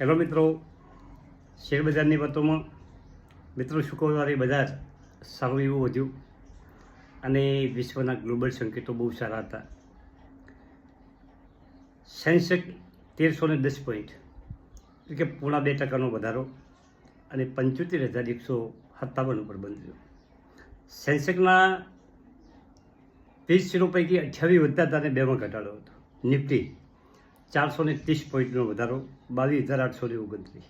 Hello મિત્રો, શેરબજારની વાતોમાં. મિત્રો શુક્રવારે બજાર સારું એવું વધ્યું અને વિશ્વના ગ્લોબલ સંકેતો બહુ સારા હતા. સેન્સેક તેરસો ને દસ પોઈન્ટ, એટલે કે પૂણા બે ટકાનો વધારો અને પંચોતેર હજાર એકસો સત્તાવન ઉપર બંધ થયો સેન્સેકના વીસ શેરો પૈકી અઠ્યાવીસ વધતા હતા અને બેમાં ઘટાડો હતો. નિફ્ટી ચારસો ને ત્રીસ પોઈન્ટનો વધારો બાવીસ હજાર આઠસો ને ઓગણત્રીસ.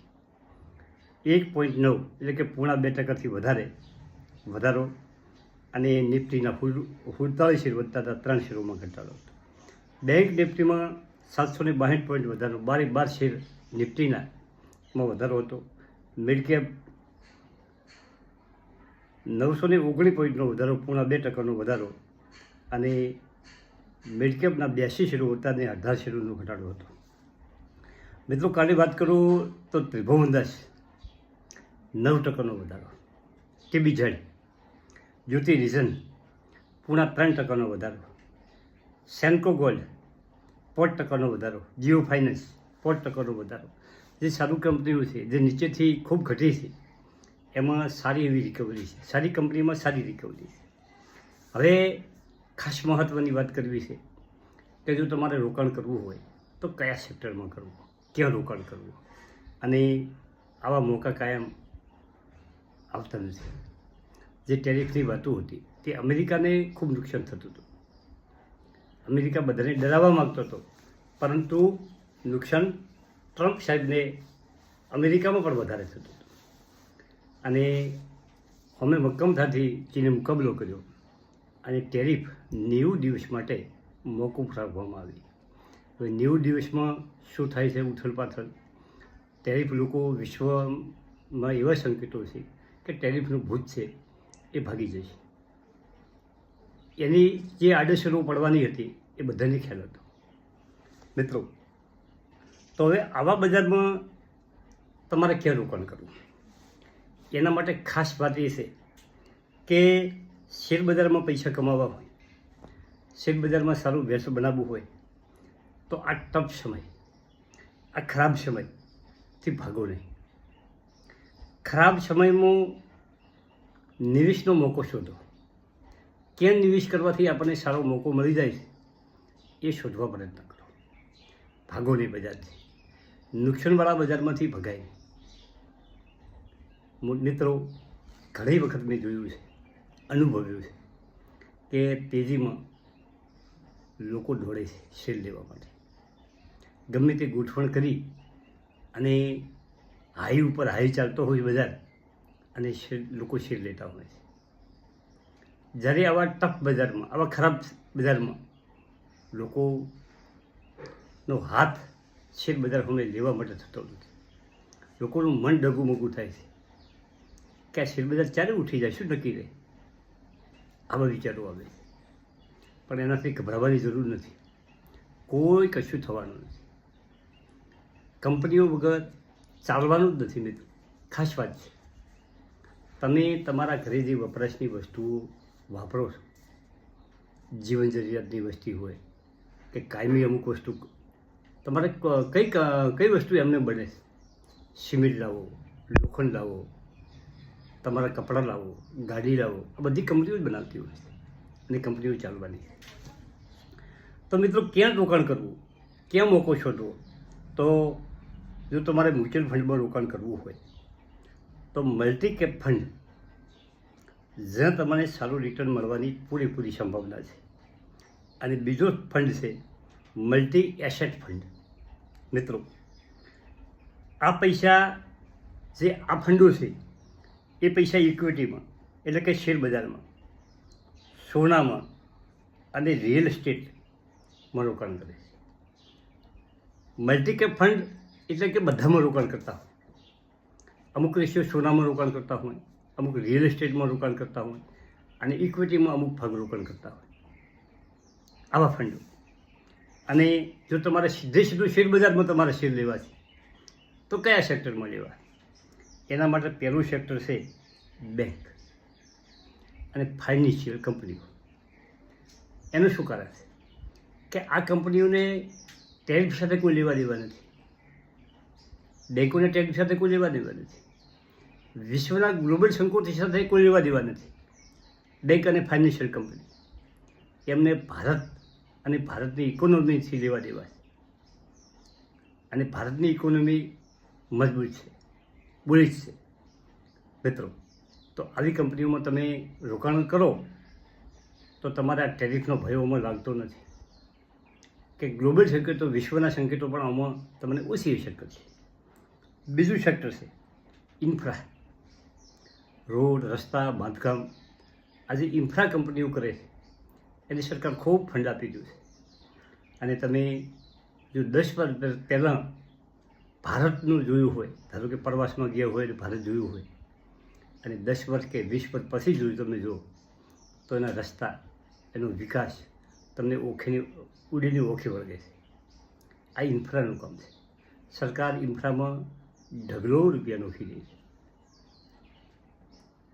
એક પોઈન્ટ નવ એટલે કે પૂણા બે ટકાથી વધારે વધારો અને નિફ્ટીના ફૂલ સુડતાલીસ શેર વધતા હતા, ત્રણ શેરોમાં ઘટાડો હતો. બેંક નિફ્ટીમાં સાતસો ને બાસઠ પોઈન્ટ વધારો, બારે બાર શેર નિફ્ટીના માં વધારો હતો. મિડકેપ નવસો ને ઓગણીસ પોઈન્ટનો વધારો, પૂણા બે ટકાનો વધારો અને મિડકેપના બ્યાસી શેરો હતા અને અઢાર શેરોનો ઘટાડો હતો. મિત્રો કાલે વાત કરું તો ત્રિભુવનદાસ નવ ટકાનો વધારો. TB Z Jyoti resin. Puna ત્રણ ટકાનો વધારો. સેન્કો ગોલ્ડ. પોટ ટકાનો વધારો. જીઓ ફાઇનાન્સ. પોટ ટકાનો વધારો. જે સારું કંપનીઓ છે, જે નીચેથી ખૂબ ઘટી છે, એમાં સારી એવી રિકવરી છે. સારી કંપનીમાં સારી રિકવરી છે. હવે ખાસ મહત્ત્વની વાત કરવી છે કે જો તમારે રોકાણ કરવું હોય, તો કયા સેક્ટરમાં કરવું? ક્યાં રોકાણ કરવું? અને આવા મોકા કાયમ આવતા નથી. જે ટેરિફની વાતો હતી, તે અમેરિકાને ખૂબ નુકસાન થતું હતું. અમેરિકા બધાને ડરાવવા માગતો હતો. પરંતુ નુકસાન ટ્રમ્પ સાહેબને અમેરિકામાં પણ વધારે થતું હતું. અને અમે મક્કમતાથી ચીને મુકાબલો કર્યો. અને ટેરિફ નેવું દિવસ માટે મોકૂફ રાખવામાં આવી. હવે નેવું દિવસમાં શું થાય છે ઉથલ ટેરિફ લોકો વિશ્વમાં એવા સંકેતો છે કે ટેરિફનું ભૂત છે એ ભાગી જશે. એની જે આડઅસરો પડવાની હતી એ બધાને ખ્યાલ હતો. મિત્રો, તો હવે આવા બજારમાં તમારે ક્યાં રોકાણ કરવું? એના માટે ખાસ વાત એ છે કે શેર બજારમાં પૈસા કમાવા હોય, શેરબજારમાં સારું વ્યવસાય બનાવવું હોય તો આ ટફ સમય, આ ખરાબ સમયથી ભાગો નહીં. ખરાબ સમયમાં નિવેશનો મોકો શોધો. કેમ નિવેશ કરવાથી આપણને સારો મોકો મળી જાય છે એ શોધવા પ્રયત્ન કરો. ભાગો નહીં બજારથી. નુકસાનવાળા બજારમાંથી ભગાય મિત્રો, ઘણી વખત મેં જોયું છે, અનુભવ્યું છે કે તેજીમાં લોકો દોડે છે શેર લેવા માટે. ગમે તે ગોઠવણ કરી અને હાઈ ઉપર હાઈ ચાલતો હોય બજાર અને શેર, લોકો શેર લેતા હોય છે. જ્યારે આવા ટફ બજારમાં, આવા ખરાબ બજારમાં લોકોનો હાથ શેર બજાર સામે લેવા માટે થતો નથી. લોકોનું મન ડગુમગું થાય છે કે આ શેર બજાર ક્યારે ઉઠી જાય, શું નક્કી રહે? આવા વિચારો આવે પણ એનાથી ગભરાવાની જરૂર નથી. કોઈ કશું થવાનું નથી. કંપનીઓ વગર ચાલવાનું જ નથી મિત્રો. ખાસ વાત છે. તમે તમારા ઘરે જે વપરાશની વસ્તુઓ વાપરો છો, જીવન જરૂરિયાતની વસ્તુ હોય કે કાયમી અમુક વસ્તુ, તમારે કઈ કઈ વસ્તુ એમને બને સિમેન્ટ લાવો, લોખંડ લાવો, તમારા કપડાં લાવો, ગાડી લાવો, આ બધી કંપનીઓ જ બનાવતી હોય છે અને કંપનીઓ ચાલવાની તો મિત્રો, ક્યાં રોકાણ કરવું, ક્યાં મોકો શોધવો? તો જો તમારે મ્યુચ્યુઅલ ફંડમાં રોકાણ કરવું હોય, તો મલ્ટી કેપ ફંડ જ્યાં તમને સારું રિટર્ન મળવાની પૂરેપૂરી સંભાવના છે. અને બીજો ફંડ છે મલ્ટી એસેટ ફંડ મિત્રો, આ પૈસા જે આ ફંડો છે, એ પૈસા ઇક્વિટીમાં એટલે કે શેર બજારમાં, સોનામાં અને રિયલ એસ્ટેટમાં રોકાણ કરે છે. મલ્ટી કેપ ફંડ એટલે કે બધામાં રોકાણ કરતા હોય. અમુક રેશિયો સોનામાં રોકાણ કરતા હોય, અમુક રિયલ એસ્ટેટમાં રોકાણ કરતા હોય અને ઇક્વિટીમાં અમુક ભાગ રોકાણ કરતા હોય. આવા ફંડો અને જો તમારે સીધે સીધું શેર બજારમાં તમારે શેર લેવા છે, તો કયા સેક્ટરમાં લેવા? એના માટે પહેલું સેક્ટર છે બેંક અને ફાઇનાન્શિયલ કંપનીઓ એનું શું કારણ છે? કે આ કંપનીઓને ટેરિફ સાથે કોઈ લેવા દેવા નથી. બેંકોના ટેગ સાથે કોઈ લેવા દેવા નથી. વિશ્વના ગ્લોબલ સંકોચ સાથે કોઈ લેવા દેવા નથી. બેંક અને ફાઇનાન્શિયલ કંપની. એમને ભારત અને ભારતની ઇકોનોમીથી લેવા દેવા છે. અને ભારતની ઇકોનોમી મજબૂત છે. બુલિશ છે. મિત્રો, તો આવી કંપનીઓમાં તમે રોકાણ કરો, તો તમારા ટેરિફનો ભય આમાં લાગતો નથી. કે ગ્લોબલ સંકેતો વિશ્વના સંકેતો પણ આમાં તમને ઓછી અસર કરશે. બીજું સેક્ટર છે. ઇન્ફ્રા રોડ, રસ્તા, બાંધકામ. આજે ઇન્ફ્રા કંપનીઓ કરે છે. એની સરકાર ખૂબ ફંડ આપી દઉં છે. અને તમે જો દસ વર્ષ પહેલાં ભારતનું જોયું હોય, ધારો કે પ્રવાસમાં ગયા હોય અને ભારત જોયું હોય, અને દસ વર્ષ કે વીસ વર્ષ પછી જોયું તમે જુઓ તો એના રસ્તા, એનો વિકાસ તમને ઓખીની, ઉડીને ઓખી વળગે છે. આ ઇન્ફ્રાનું કામ છે. સરકાર ઇન્ફ્રામાં ઢગલો રૂપિયા નોખી દે છે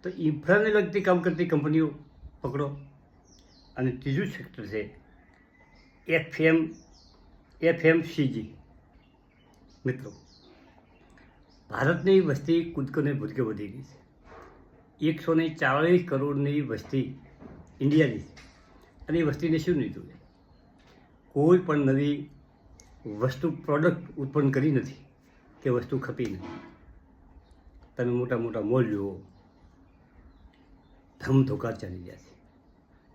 તો ઇન્ફ્રાને લગતી કામ કરતી કંપનીઓ પકડો અને ત્રીજું સેક્ટર છે એફએમ એફએમસીજી મિત્રો ભારતની વસ્તી કૂદકોને ભૂતકે વધી ગઈ છે એકસો ને ચાલીસ કરોડની વસ્તી ઇન્ડિયાની છે અને એ વસ્તીને શું લીધું છે કોઈ પણ નવી વસ્તુ પ્રોડક્ટ ઉત્પન્ન કરી નથી કે વસ્તુ ખપી નહીં તમે મોટા મોટા મોલ જુઓ, ધમધોકાર ચાલી ગયા છે.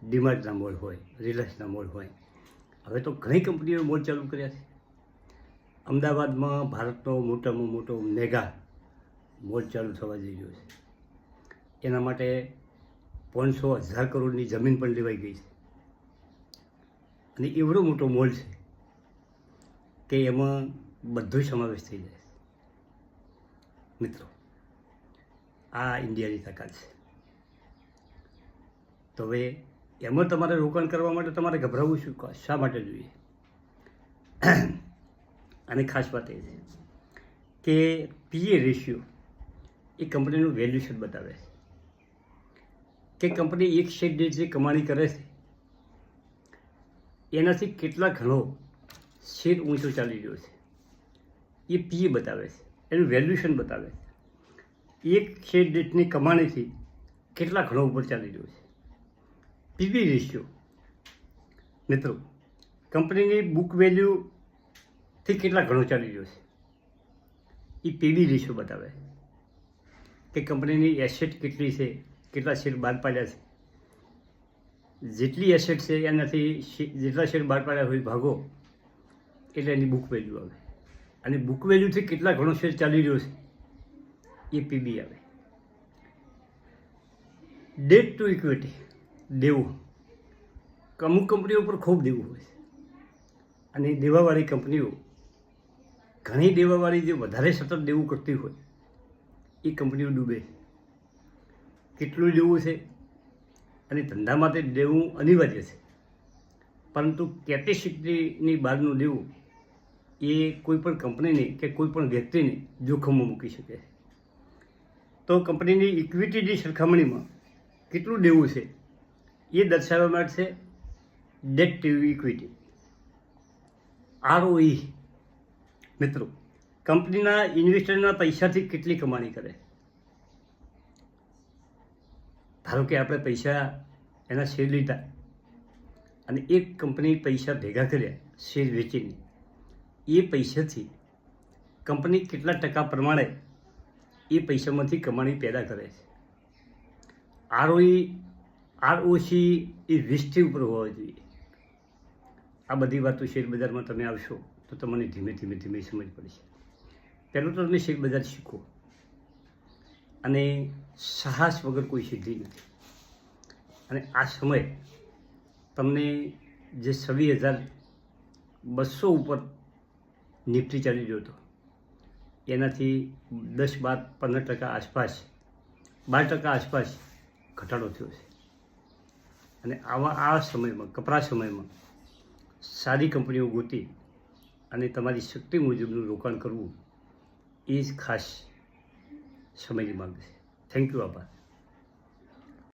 ડીમાર્ટના મોલ હોય રિલાયન્સના મોલ હોય. હવે તો ઘણી કંપનીઓ મોલ ચાલુ કર્યા છે. અમદાવાદમાં ભારતનો મોટામાં મોટો મેગા મોલ ચાલુ થવા જઈ રહ્યો છે. એના માટે પાંચસો હજાર કરોડની જમીન પણ લેવાઈ ગઈ છે. અને એવડો મોટો મોલ છે કે એમાં બધો સમાવેશ થઈ જાય છે. મિત્રો, આ ઇન્ડિયાની તાકાત છે. તો હવે એમાં તમારે રોકાણ કરવા માટે તમારે ગભરાવવું શું? શા માટે જોઈએ? અને ખાસ વાત એ છે કે પીએ રેશિયો એ કંપનીનું વેલ્યુશન બતાવે છે. કે કંપની એક શેર દીઠ જે કમાણી કરે છે, એનાથી કેટલા ઘણો શેર ઊંચો ચાલી રહ્યો છે, એ પીએ બતાવે છે. એનું વેલ્યુશન બતાવે છે. એક શેર ડેટની કમાણીથી કેટલા ઘણો ઉપર ચાલી રહ્યો છે. પીવી રેશિયો મિત્રો, કંપનીની બુક વેલ્યુથી કેટલા ઘણો ચાલી રહ્યો છે. એ પીવી રેશિયો બતાવે કે કંપનીની એસેટ કેટલી છે, કેટલા શેર બહાર પાડ્યા છે. જેટલી એસેટ છે એનાથી જેટલા શેર બહાર પાડ્યા હોય ભાગો, એટલે એની બુક વેલ્યુ આવે. અને બુક વેલ્યુથી કેટલા ઘણો શેર ચાલી રહ્યો છે? એ પીબી આવે. ડેટ ટુ ઇક્વિટી દેવું. અમુક કંપનીઓ પર ખૂબ દેવું હોય છે. અને દેવાવાળી કંપનીઓ ઘણી દેવાવાળી જે વધારે સતત દેવું કરતી હોય, એ કંપનીઓ ડૂબે. કેટલું દેવું છે? અને ધંધા માટે દેવું અનિવાર્ય છે. પરંતુ કેપેસિટીની બહારનું દેવું એ કોઈ પણ કંપનીને કે કોઈ પણ વ્યક્તિને જોખમમાં મૂકી શકે. છે તો કંપનીની ઇક્વિટીની સરખામણીમાં કેટલું દેવું છે? એ દર્શાવવા માટે છે ડેટ ટુ ઇક્વિટી આરઓઈ મિત્રો, કંપનીના ઇન્વેસ્ટરના પૈસાથી કેટલી કમાણી કરે? ધારો કે આપણે પૈસા એના શેર લીધા અને એક કંપની પૈસા ભેગા કર્યા શેર વેચીને. એ પૈસાથી કંપની કેટલા ટકા પ્રમાણે એ પૈસામાંથી કમાણી પેદા કરે છે. આરઓઈ, આરઓસી એ વીસથી ઉપર હોવા જોઈએ. આ બધી વાતો શેરબજારમાં તમે આવશો તો તમને ધીમે ધીમે ધીમે સમજ પડશે. પહેલું તો તમે શેરબજાર શીખો. અને સાહસ વગર કોઈ સિદ્ધિ નથી. અને આ સમય તમને જે છવ્વીસ હજાર બસો ઉપર નિફ્ટી ચાલી રહ્યો હતો. એનાથી દસ બાર પંદર ટકા આસપાસ, બાર ટકા આસપાસ ઘટાડો થયો છે. અને આવા આ સમયમાં, કપરા સમયમાં સારી કંપનીઓ ગોતી અને તમારી શક્તિ મુજબનું રોકાણ કરવું એ જ ખાસ સમયની માંગ છે. થેન્ક યુ આભાર.